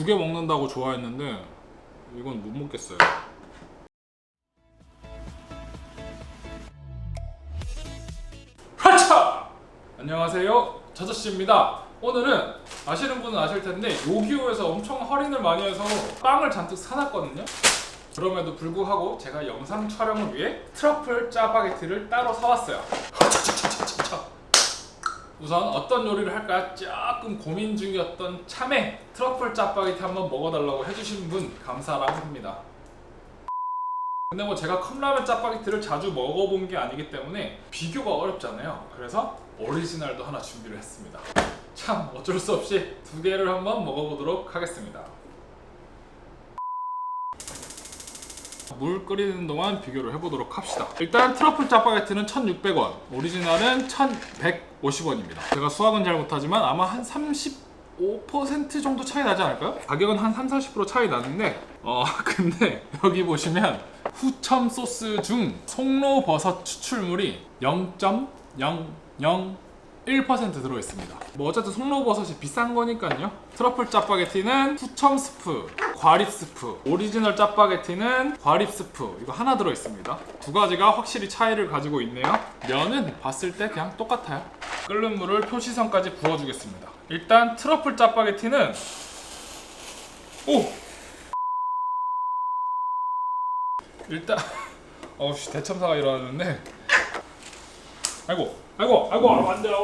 두 개 먹는다고 좋아했는데 이건 못 먹겠어요. 하차! 안녕하세요. 저저씨입니다. 오늘은 아시는 분은 아실 텐데 요기요에서 엄청 할인을 많이 해서 빵을 잔뜩 사놨거든요. 그럼에도 불구하고 제가 영상 촬영을 위해 트러플 짜파게티를 따로 사왔어요. 하차차차차차. 우선 어떤 요리를 할까 조금 고민 중이었던 참에 트러플 짜파게티 한번 먹어달라고 해주신 분 감사라고 합니다. 근데 뭐 제가 컵라면 짜파게티를 자주 먹어본 게 아니기 때문에 비교가 어렵잖아요. 그래서 오리지널도 하나 준비를 했습니다. 참 어쩔 수 없이 두 개를 한번 먹어보도록 하겠습니다. 물 끓이는 동안 비교를 해보도록 합시다. 일단 트러플 짜파게티는 1,600원, 오리지널은 1,150원입니다. 제가 수학은 잘 못하지만 아마 한35% 정도 차이 나지 않을까요? 가격은 한 3, 40% 차이 나는데 어 근데 여기 보시면 후첨 소스 중 송로버섯 추출물이 0.001% 들어있습니다. 뭐 어쨌든 송로버섯이 비싼 거니까요. 트러플 짜파게티는 후첨 스프, 과립 스프, 오리지널 짜파게티는 과립 스프 이거 하나 들어있습니다. 두 가지가 확실히 차이를 가지고 있네요. 면은 봤을 때 그냥 똑같아요. 끓는 물을 표시선까지 부어주겠습니다. 일단 트러플 짜파게티는 오 일단 어우씨 대참사가 일어났는데 아이고 아이고 아이고 아, 안 돼요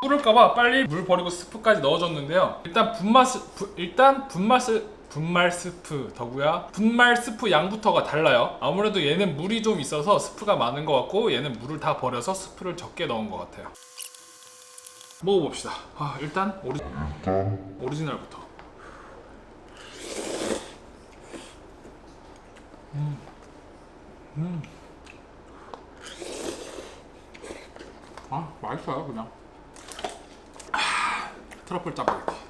끓을까봐 빨리 물 버리고 스프까지 넣어줬는데요. 일단 분말 스 부, 일단 분말 스 분말 스프 더구야 분말 스프 양부터가 달라요. 아무래도 얘는 물이 좀 있어서 스프가 많은 것 같고 얘는 물을 다 버려서 스프를 적게 넣은 것 같아요. 먹어봅시다. 아 일단 오리, 오리지널부터 아 맛있어요 그냥 아, 트러플 짜파게티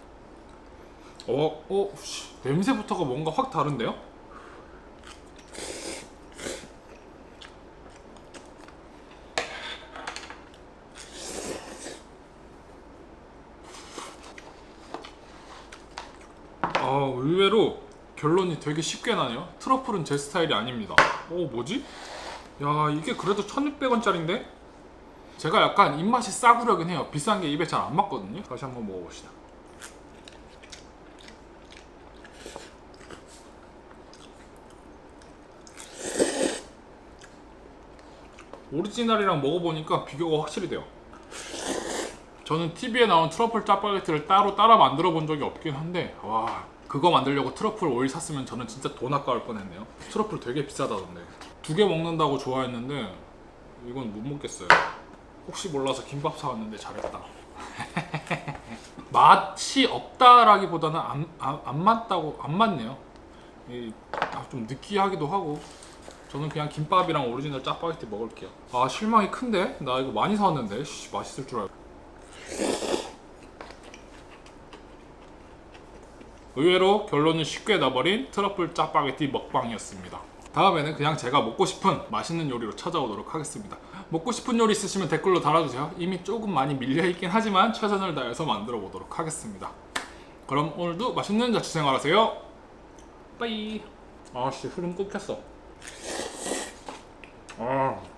어, 어, 씨, 냄새부터가 뭔가 확 다른데요? 아 의외로 결론이 되게 쉽게 나네요 트러플은 제 스타일이 아닙니다 어 뭐지? 야 이게 그래도 1600원짜리인데? 제가 약간 입맛이 싸구려긴 해요. 비싼 게 입에 잘 안 맞거든요. 다시 한번 먹어봅시다. 오리지널이랑 먹어보니까 비교가 확실히 돼요. 저는 TV에 나온 트러플 짜파게티를 따로 따라 만들어 본 적이 없긴 한데 와 그거 만들려고 트러플 오일 샀으면 저는 진짜 돈 아까울 뻔했네요. 트러플 되게 비싸다던데 두 개 먹는다고 좋아했는데 이건 못 먹겠어요. 혹시 몰라서 김밥 사왔는데 잘했다. 맛이 없다라기보다는 안, 안, 안 맞다고 안 맞네요. 이, 아, 좀 느끼하기도 하고 저는 그냥 김밥이랑 오리지널 짜파게티 먹을게요. 아 실망이 큰데 나 이거 많이 사왔는데 씨, 맛있을 줄 알고. 의외로 결론은 쉽게 나버린 트러플 짜파게티 먹방이었습니다. 다음에는 그냥 제가 먹고 싶은 맛있는 요리로 찾아오도록 하겠습니다. 먹고 싶은 요리 있으시면 댓글로 달아주세요. 이미 조금 많이 밀려있긴 하지만 최선을 다해서 만들어 보도록 하겠습니다. 그럼 오늘도 맛있는 자취생활 하세요. 빠이. 아씨 흐름 끊겼어. 아.